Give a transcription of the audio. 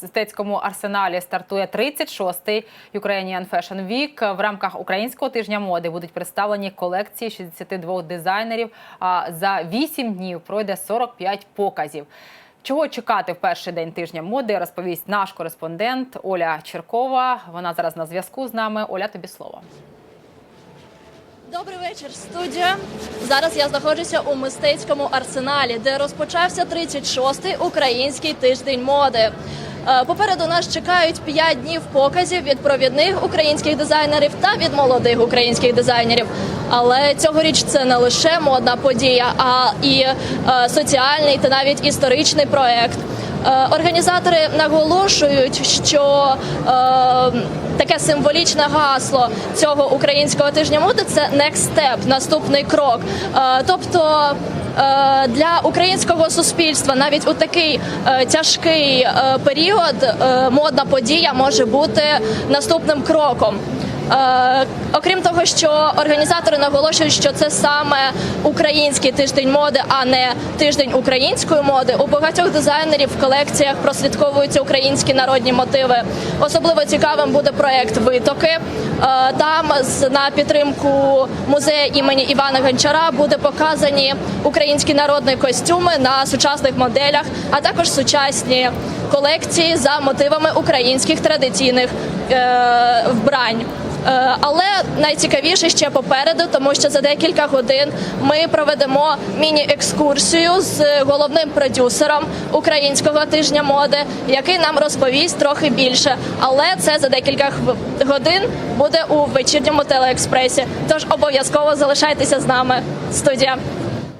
університетському арсеналі стартує 36-й Ukrainian Fashion Week. В рамках українського тижня моди будуть представлені колекції 62 дизайнерів. А за 8 днів пройде 45 показів. Чого чекати в перший день тижня моди, розповість наш кореспондент Оля Черкова. Вона зараз на зв'язку з нами. Оля, тобі слово. Добрий вечір, студія. Зараз я знаходжуся у мистецькому арсеналі, де розпочався 36-й український тиждень моди. Е, Попереду нас чекають 5 днів показів від провідних українських дизайнерів та від молодих українських дизайнерів. Але цьогоріч це не лише модна подія, а і е, соціальний та навіть історичний проект. Е, Організатори наголошують, що е, таке символічне гасло цього українського тижня моди це next step, наступний крок. Е, тобто для українського суспільства навіть у такий е, тяжкий е, період е, модна подія може бути наступним кроком. Е, окрім того, що організатори наголошують, що це саме український тиждень моди, а не тиждень української моди. У багатьох дизайнерів в колекціях прослідковуються українські народні мотиви. Особливо цікавим буде проект Витоки. Е, Там на підтримку музею імені Івана Гончара буде показані українські народні костюми на сучасних моделях, а також сучасні колекції за мотивами українських традиційних вбрань. Е, Але найцікавіше ще попереду, тому що за декілька годин ми проведемо міні-екскурсію з головним продюсером українського тижня моди, який нам розповість трохи більше. Але це за декілька годин буде у вечірньому телеекспресі. Тож обов'язково залишайтеся з нами. Студія.